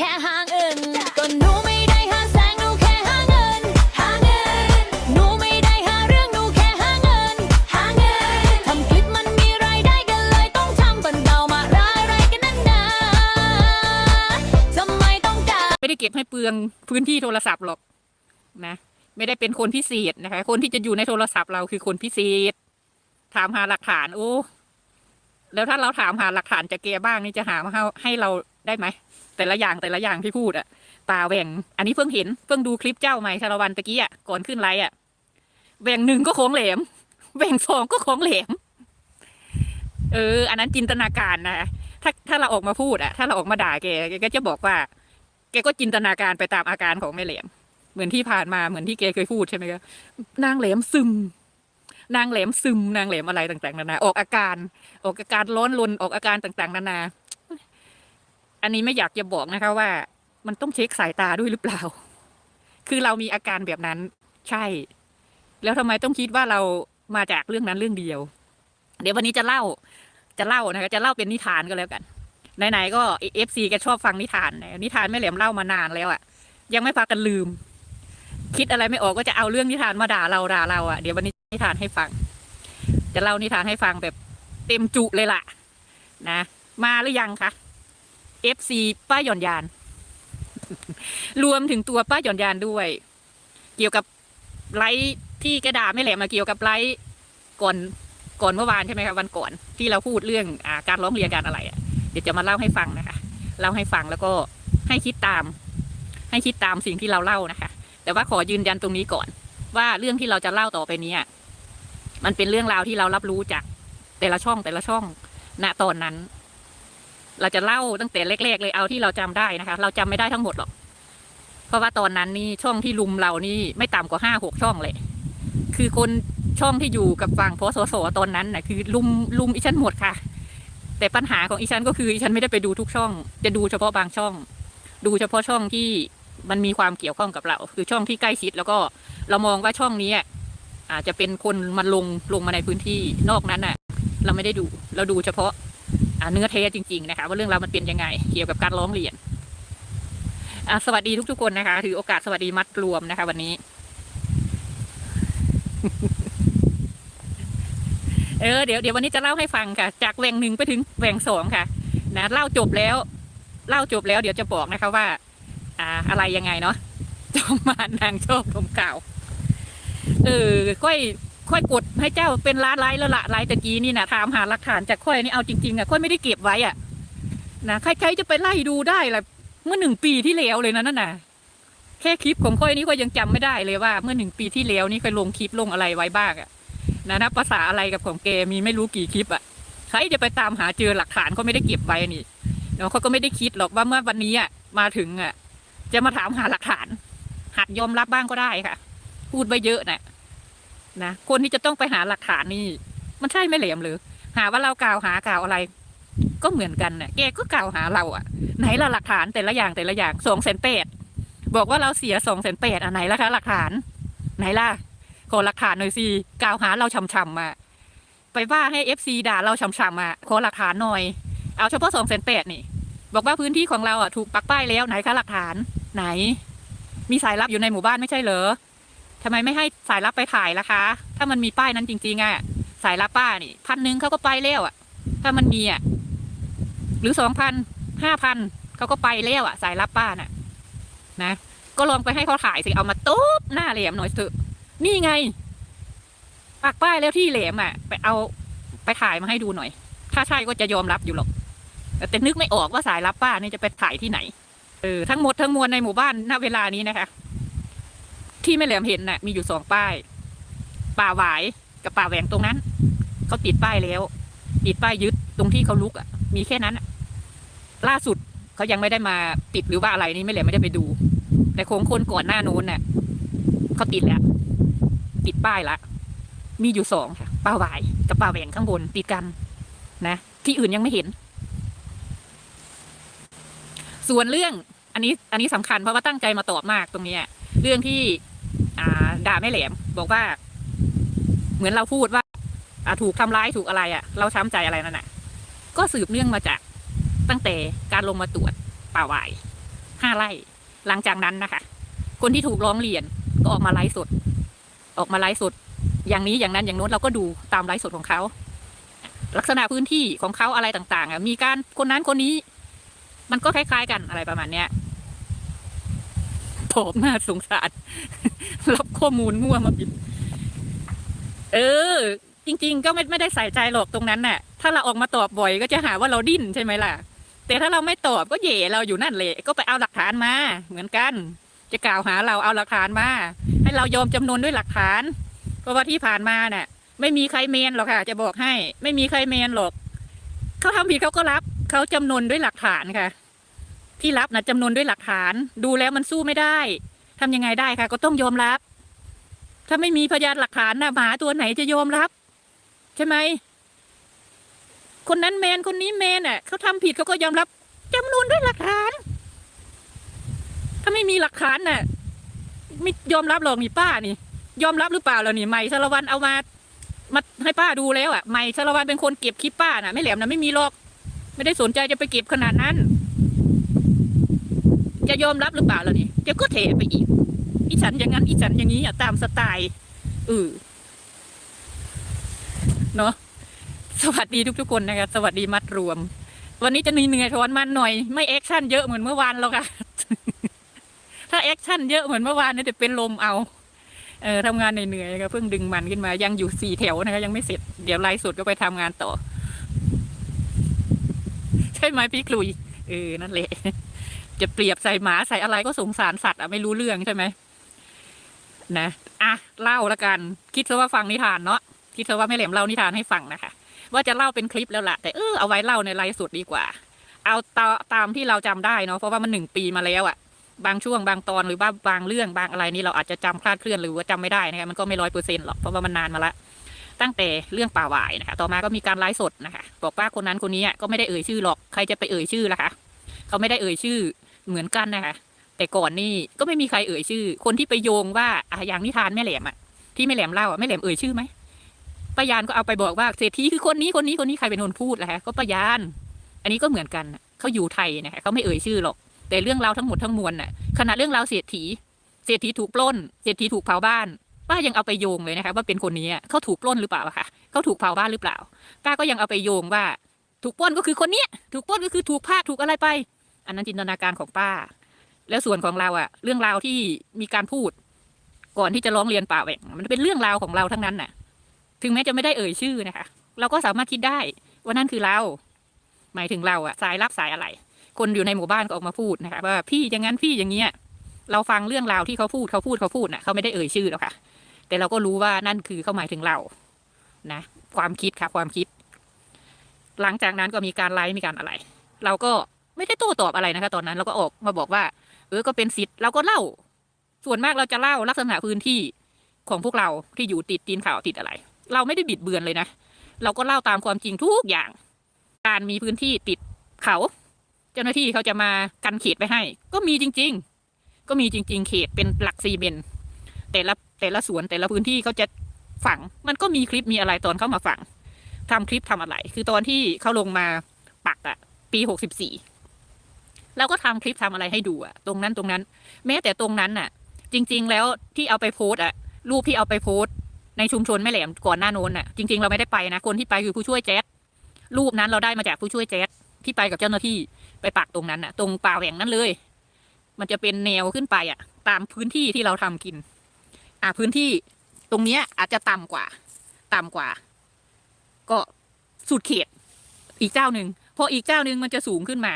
แค่หาเงินก็หนูไม่ได้หาแสงหนูแค่หาเงิน หาเงิน หนูไม่ได้หาเรื่องหนูแค่หาเงิน หาเงิน ทำคลิปมันมีรายได้กันเลยต้องทำบันเดามาร้ายอะไรกันนั่นนาทำไมต้องการไม่ได้เก็บให้เปลืองพื้นที่โทรศัพท์หรอกนะ ไม่ได้เป็นคนพิเศษนะคะ คนที่จะอยู่ในโทรศัพท์เราคือคนพิเศษ ถามหาหลักฐานโอ้แล้วถ้าเราถามหาหลักฐานจากแกบ้างนี่จะหามาให้เรา ได้ไหม แต่ละอย่างแต่ละอย่างที่พูดอะป่าแหว่ง อันนี้เพิ่งเห็นเพิ่งดูคลิปเจ้าใหม่ชาละวันตะกี้อะก่อนขึ้นไลฟ์อะแหว่งหนึ่งก็ของแหลมแหว่งสองก็ของแหลม เออ อันนั้นจินตนาการนะถ้าถ้าเราออกมาพูดอะถ้าเราออกมาด่าแกแกก็จะบอกว่า แกก็จินตนาการไปตามอาการของแม่แหลม เหมือนที่ผ่านมาเหมือนที่แกเคยพูดใช่ไหมครับนางแหลมซึมนางแหลมซึมนางแหลมอะไรต่าง ๆ นานา ออกอาการ ออกอาการร้อนรนออกอาการต่าง ๆ นานา อันนี้ไม่อยากจะบอกนะคะว่า มันต้องเช็คสายตาด้วยหรือเปล่า คือเรามีอาการแบบนั้น ใช่ แล้วทำไมต้องคิดว่าเรามาจากเรื่องนั้นเรื่องเดียว เดี๋ยววันนี้จะเล่า จะเล่านะคะจะเล่าเป็นนิทานก็แล้วกันไหนๆก็เอฟซีแกชอบฟังนิทานนิทานแม่แหลมเล่ามานานแล้วอะ่ะ ยังไม่พากันลืม คิดอะไรไม่ออกก็จะเอาเรื่องนิทานมาด่าเราด่าเราอะ่ะเดี๋ยววันนี้นิทานให้ฟัง จะเล่านิทานให้ฟังแบบเต็มจุเลยล่ะ นะ มาหรือยังคะ เอฟซีป้าหย่อนยาน รวมถึงตัวป้าหย่อนยานด้วย เกี่ยวกับไลฟ์ที่กระดาไม่แหลมมาเกี่ยวกับไลฟ์ก่อนก่อนเมื่อวานใช่ไหมคะวันก่อนที่เราพูดเรื่องอาการร้องเรียนการอะไรอะเดี๋ยวจะมาเล่าให้ฟังนะคะเล่าให้ฟังแล้วก็ให้คิดตาม ให้คิดตามสิ่งที่เราเล่านะคะ แต่ว่าขอยืนยันตรงนี้ก่อน ว่าเรื่องที่เราจะเล่าต่อไปนี้มันเป็นเรื่องราวที่เรารับรู้จากแต่ละช่องแต่ละช่องณตอนนั้น เราจะเล่าตั้งแต่แรกๆเลยเอาที่เราจำได้นะคะ เราจำไม่ได้ทั้งหมดหรอก เพราะว่าตอนนั้นนี่ช่องที่ลุมเรานี่ไม่ต่ำกว่าห้าหกช่องเลย คือคนช่องที่อยู่กับฝั่งพสสตอนนั้นน่ะคือลุมลุมอีฉันหมดค่ะ แต่ปัญหาของอีฉันก็คืออีฉันไม่ได้ไปดูทุกช่อง จะดูเฉพาะบางช่อง ดูเฉพาะช่องที่มันมีความเกี่ยวข้องกับเรา คือช่องที่ใกล้ชิดแล้วก็เรามองว่าช่องนี้อาจจะเป็นคนมันลงลงมาในพื้นที่นอกนั้นอะ เราไม่ได้ดูเราดูเฉพาะ เนื้อแท้จริงๆนะคะว่าเรื่องราวมันเป็นยังไง เกี่ยวกับการร้องเรียนอะสวัสดีทุกๆคนนะคะ ถือโอกาสสวัสดีมัดรวมนะคะ วันนี้ เออเดี๋ยวเดี๋ยววันนี้จะเล่าให้ฟังค่ะ จากแหว่งหนึ่งไปถึงแหว่งสองค่ะ นะเล่าจบแล้ว เล่าจบแล้วเดี๋ยวจะบอกนะคะว่า อ่า อะไรยังไงเนาะจอมมารนางชอบลมเก่า เออค่อย ค่อยกดให้เจ้าเป็นล้านไลค์แล้วละไลค์ตะกี้นี่นะถามหาหลักฐานจากค่อยนี่เอาจริงๆอะค่อยไม่ได้เก็บไว้อะนะใครๆจะไปไล่ดูได้แหละเมื่อหนึ่งปีที่แล้วเลยนะนั่นน่ะแค่คลิปของค่อยนี่ก็ยังจำไม่ได้เลยว่า เมื่อหนึ่งปีที่แล้วนี่ค่อยลงคลิปลงอะไรไว้บ้างอะนะนะภาษาอะไรกับของแกมีไม่รู้กี่คลิปอะใครจะไปตามหาเจอหลักฐานเขาไม่ได้เก็บไว้นี่เนาะเขาก็ไม่ได้คิดหรอกว่าเมื่อวันนี้อะมาถึงอะจะมาถามหาหลักฐาน หัดยอมรับบ้างก็ได้ค่ะ พูดไว้เยอะนะ นะคนที่จะต้องไปหาหลักฐานนี่ มันใช่ไม่เหลมหรือ หาว่าเรากล่าวหากล่าวอะไร ก็เหมือนกันน่ะแกก็กล่าวหาเราอะไหนละหลักฐานแต่ละอย่างแต่ละอย่างสองแสนแปดบอกว่าเราเสียสองแสนแปดอันไหนละคะหลักฐาน ไหนล่ะขอหลักฐานหน่อยสิกล่าวหาเราช่ำๆมาไปว่าให้เอฟซีด่าเราช่ำๆมาขอหลักฐานหน่อย เอาเฉพาะสองแสนแปดนี่ บอกว่าพื้นที่ของเราอะถูกปักป้ายแล้วไหนคะหลักฐานไหน มีสายลับอยู่ในหมู่บ้านไม่ใช่เหรอ ทำไมไม่ให้สายลับไปถ่ายล่ะคะ ถ้ามันมีป้ายนั้นจริงๆอะ สายลับป้านี่พันหนึ่งเขาก็ไปแล้วอะ ถ้ามันมีอะ หรือสองพันห้าพันเขาก็ไปแล้วอะ สายลับป้าน่ะ นะ ก็ลองไปให้เขาถ่ายสิ เอามาตุ๊บหน้าเหลี่ยมหน่อยเถอะ นี่ไงปักป้ายแล้วที่แหลมอะ ไปเอาไปถ่ายมาให้ดูหน่อย ถ้าใช่ก็จะยอมรับอยู่หรอก แต่นึกไม่ออกว่าสายรับป้านี่จะไปถ่ายที่ไหน เออทั้งหมดทั้งมวลในหมู่บ้านณเวลานี้นะคะ ที่แม่แหลมเห็นน่ะ มีอยู่สองป้าย ป่าหวายกับป่าแหวงตรงนั้นเขาติดป้ายแล้ว ติดป้ายยึดตรงที่เขาลุกอะ มีแค่นั้นอะล่าสุดเขายังไม่ได้มาติดหรือว่าอะไรนี่แม่แหลมไม่ได้ไปดู แต่โค้งคนก่อนหน้านู้นน่ะเขาติดแล้วติดป้ายละมีอยู่สองค่ะป้าหวายกับป้าแหวงข้างบนติดกัน นะที่อื่นยังไม่เห็น ส่วนเรื่อง อันนี้ อันนี้สำคัญเพราะว่าตั้งใจมาตอบมากตรงเนี้ยเรื่องที่ อ่า ด่าแม่แหลม บอกว่า เหมือนเราพูดว่า อ่าถูกทำร้ายถูกอะไรอะ่ะ เราช้ำใจอะไรนั่นน่ะ ก็สืบเนื่องมาจากตั้งแต่การลงมาตรวจป่าหวายห้าไร่ หลังจากนั้นนะคะ คนที่ถูกร้องเรียนก็ออกมาไลฟ์สด ออกมาไลฟ์สด อย่างนี้อย่างนั้นอย่างโน้นเราก็ดูตามไลฟ์สดของเขาลักษณะพื้นที่ของเขาอะไรต่างๆอะมีการคนนั้นคนนี้ มันก็คล้าย ๆ กันอะไรประมาณเนี้ยผมน่าสงสาร รับข้อมูลมั่วมาผิด เออ จริง ๆ ก็ไม่ไม่ได้ใส่ใจหรอกตรงนั้นน่ะ ถ้าเราออกมาตอบบ่อยก็จะหาว่าเราดิ้นใช่ไหมล่ะ แต่ถ้าเราไม่ตอบก็เหย่เราอยู่นั่นแหละก็ไปเอาหลักฐานมา เหมือนกัน จะกล่าวหาเราเอาหลักฐานมา ให้เรายอมจำนวนด้วยหลักฐาน เพราะว่าที่ผ่านมาน่ะ ไม่มีใครเมนหรอกค่ะ จะบอกให้ ไม่มีใครเมนหรอกเขาทำผิดเขาก็รับเขาจำนวนด้วยหลักฐานค่ะ ที่รับนะจำนวนด้วยหลักฐาน ดูแล้วมันสู้ไม่ได้ ทำยังไงได้คะก็ต้องยอมรับ ถ้าไม่มีพยานหลักฐานนะหมาตัวไหนจะยอมรับ ใช่ไหมคนนั้นแมนคนนี้แมนอะเขาทำผิดเขาก็ยอมรับจำนวนด้วยหลักฐาน ถ้าไม่มีหลักฐานน่ะ ไม่ยอมรับหรอกนี่ป้านี่ ยอมรับหรือเปล่าล่ะนี่ใหม่สารวันเอามามาให้ป้าดูแล้วอะใหม่สารวันเป็นคนเก็บคลิปป้าน่ะ ไม่แหลมนะไม่มีหรอก ไม่ได้สนใจจะไปเก็บขนาดนั้น จะยอมรับหรือเปล่าล่ะนี่เดี๋ยวก็เทไปอีกอีฉันอย่างนั้นอีฉันอย่างนี้อะตามสไตล์เออเนาะสวัสดีทุกๆคนนะคะสวัสดีมัดรวม วันนี้จะเหนื่อยๆทอนมันหน่อย ไม่แอคชั่นเยอะเหมือนเมื่อวานแล้วค่ะถ้าแอคชั่นเยอะเหมือนเมื่อวานนี่จะเป็นลมเอาเออทำงานเหนื่อยๆนะคะเพิ่งดึงมันขึ้นมา ยังอยู่สี่แถวนะคะยังไม่เสร็จเดี๋ยวไล่สุดก็ไปทำงานต่อ ใช่ไหมพี่คลุยเออนั่นแหละ จะเปรียบใส่หมาใส่อะไรก็สงสารสัตว์อะไม่รู้เรื่องใช่ไหมนะอะเล่าละกัน คิดซะว่าฟังนิทานเนาะคิดซะว่าแม่เหลมเล่านิทานให้ฟังนะคะ ว่าจะเล่าเป็นคลิปแล้วล่ะ แต่เออเอาไว้เล่าในไลฟ์สดดีกว่า เอาตาตามที่เราจำได้เนาะเพราะว่ามันหนึ่งปีมาแล้วอะบางช่วงบางตอนหรือว่าบางเรื่องบางอะไรนี่เราอาจจะจำคลาดเคลื่อนหรือว่าจำไม่ได้นะคะมันก็ไม่ร้อยเปอร์เซ็นต์หรอกเพราะว่ามันนานมาละตั้งแต่เรื่องป่าหวายนะคะ ต่อมาก็มีการไลฟ์สดนะคะ บอกว่าคนนั้นคนนี้ก็ไม่ได้เอ่ยชื่อหรอก ใครจะไปเอ่ยชื่อล่ะคะ เขาไม่ได้เอ่ยชื่อ เหมือนกันนะคะแต่ก่อนนี่ก็ไม่มีใครเอ่ยชื่อ คนที่ไปโยงว่าอะอย่างนิทานแม่แหลมอะที่แม่แหลมเล่าอะแม่แหลมเอ่ยชื่อไหมป้ายานก็เอาไปบอกว่าเศรษฐีคือคนนี้คนนี้คนนี้ใครเป็นคนพูดล่ะคะก็ป้ายาน อันนี้ก็เหมือนกันเขาอยู่ไทยนะคะเขาไม่เอ่ยชื่อหรอก แต่เรื่องราวทั้งหมดทั้งมวลน่ะขณะเรื่องราวเศรษฐีเศรษฐีถูกปล้นเศรษฐีถูกเผาบ้านป้ายังเอาไปโยงเลยนะคะว่าเป็นคนนี้เขาถูกปล้นหรือเปล่าคะเขาถูกเผาบ้านหรือเปล่าป้าก็ยังเอาไปโยงว่า ถูกปล้นก็คือคนเนี้ยถูกปล้นก็คือถูกพาดถูกอะไรไป อันนั้นจินตนาการของป้า แล้วส่วนของเราอะเรื่องราวที่มีการพูด ก่อนที่จะร้องเรียนป่าแหว่งมันเป็นเรื่องราวของเราทั้งนั้นน่ะ ถึงแม้จะไม่ได้เอ่ยชื่อนะคะ เราก็สามารถคิดได้ว่านั่นคือเรา หมายถึงเราอะสายรับสายอะไร คนอยู่ในหมู่บ้านก็ออกมาพูดนะคะว่าพี่อย่างนั้นพี่อย่างเงี้ยเราฟังเรื่องราวที่เขาพูดเขาพูดเขาพูดน่ะเขาไม่ได้เอ่ยชื่อหรอกค่ะ แต่เราก็รู้ว่านั่นคือเขาหมายถึงเรา นะ ความคิดค่ะ ความคิด หลังจากนั้นก็มีการไลฟ์มีการอะไร เราก็ ไม่ได้โต้ตอบอะไรนะคะ ตอนนั้นเราก็ออกมาบอกว่า เออก็เป็นสิทธิ์เราก็เล่า ส่วนมากเราจะเล่าลักษณะพื้นที่ของพวกเราที่อยู่ติดตีนเขาติดอะไร เราไม่ได้บิดเบือนเลยนะ เราก็เล่าตามความจริงทุกอย่าง การมีพื้นที่ติดเขา เจ้าหน้าที่เขาจะมากันเขตไปให้ ก็มีจริง ๆ ก็มีจริง ๆ เขตเป็นหลักซีเมนแต่ละแต่ละสวนแต่ละพื้นที่เขาจะฝัง มันก็มีคลิปมีอะไรตอนเข้ามาฝังทำคลิปทำอะไร คือตอนที่เขาลงมาปักอะปีหกสิบสี่ เราก็ทำคลิปทำอะไรให้ดูอะตรงนั้นตรงนั้น แม้แต่ตรงนั้นน่ะ จริง ๆ แล้วที่เอาไปโพสอะรูปที่เอาไปโพสในชุมชนแม่แหลมก่อนหน้าโน้นน่ะจริงๆเราไม่ได้ไปนะคนที่ไปคือผู้ช่วยแจ๊ดรูปนั้นเราได้มาจากผู้ช่วยแจ๊ดที่ไปกับเจ้าหน้าที่ไปปักตรงนั้นน่ะ ตรงป่าแหว่งนั้นเลย มันจะเป็นแนวขึ้นไปอะ ตามพื้นที่ที่เราทำกิน อ่าพื้นที่ตรงเนี้ยอาจจะต่ำกว่า ต่ำกว่า ก็สุดเขตอีกเจ้าหนึ่งพออีกเจ้าหนึ่งมันจะสูงขึ้นมา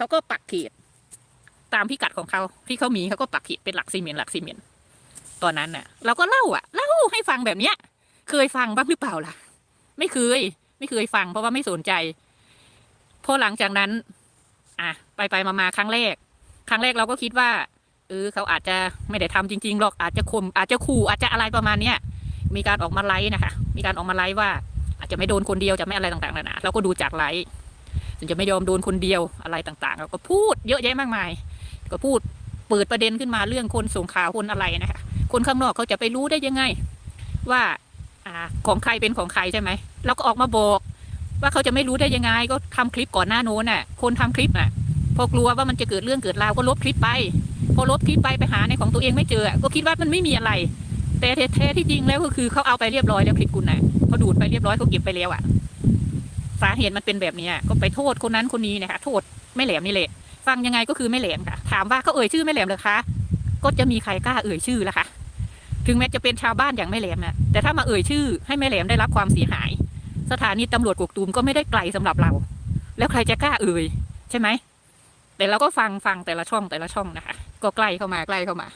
เขาก็ปักเขตตามพิกัดของเขาที่เขามีเขาก็ปักเขตเป็นหลักซีเมนต์หลักซีเมนต์ตอนนั้นน่ะ เราก็เล่าอะเล่าให้ฟังแบบเนี้ย เคยฟังบ้างหรือเปล่าล่ะ ไม่เคย ไม่เคยฟัง เพราะว่าไม่สนใจพอหลังจากนั้น อะไปไปมามาครั้งแรก ครั้งแรกเราก็คิดว่าเออเขาอาจจะไม่ได้ทำจริงๆหรอกอาจจะข่มอาจจะขู่อาจจะอะไรประมาณเนี้ยมีการออกมาไลฟ์นะคะ มีการออกมาไลฟ์ว่า อาจจะไม่โดนคนเดียวจะไม่อะไรต่างๆนานาเราก็ดูจากไลฟ์ ถึงจะไม่ยอมโดนคนเดียวอะไรต่างๆเราก็พูดเยอะแยะมากมาย ก็พูดเปิดประเด็นขึ้นมาเรื่องคนส่งข่าวคนอะไรนะคะ คนข้างนอกเขาจะไปรู้ได้ยังไง ว่าอ่าของใครเป็นของใครใช่ไหมเราก็ออกมาบอก ว่าเขาจะไม่รู้ได้ยังไง ก็ทำคลิปก่อนหน้าโน้นน่ะ คนทำคลิปน่ะ พอกลัวว่ามันจะเกิดเรื่องเกิดราวก็ลบคลิปไป พอลบคลิปไปไปหาในของตัวเองไม่เจอ ก็คิดว่ามันไม่มีอะไร แต่แท้ๆที่จริงแล้วก็คือเขาเอาไปเรียบร้อยแล้วคลิปคุณนะเขาดูดไปเรียบร้อยเขาเก็บไปแล้วอะ สาเหตุมันเป็นแบบนี้ก็ไปโทษคนนั้นคนนี้นะคะโทษไม่แหลมนี่แหละฟังยังไงก็คือไม่แหลมค่ะ ถามว่าเขาเอ่ยชื่อไม่แหลมเลยคะ ก็จะมีใครกล้าเอ่ยชื่อล่ะคะถึงแม้จะเป็นชาวบ้านอย่างไม่แหลมนะแต่ถ้ามาเอ่ยชื่อ ให้ไม่แหลมได้รับความเสียหาย สถานีตำรวจกกตูมก็ไม่ได้ไกลสำหรับเรา แล้วใครจะกล้าเอ่ยใช่ไหมแต่เราก็ฟังฟังแต่ละช่องแต่ละช่องนะคะ ก็ใกล้เข้ามาใกล้เข้ามา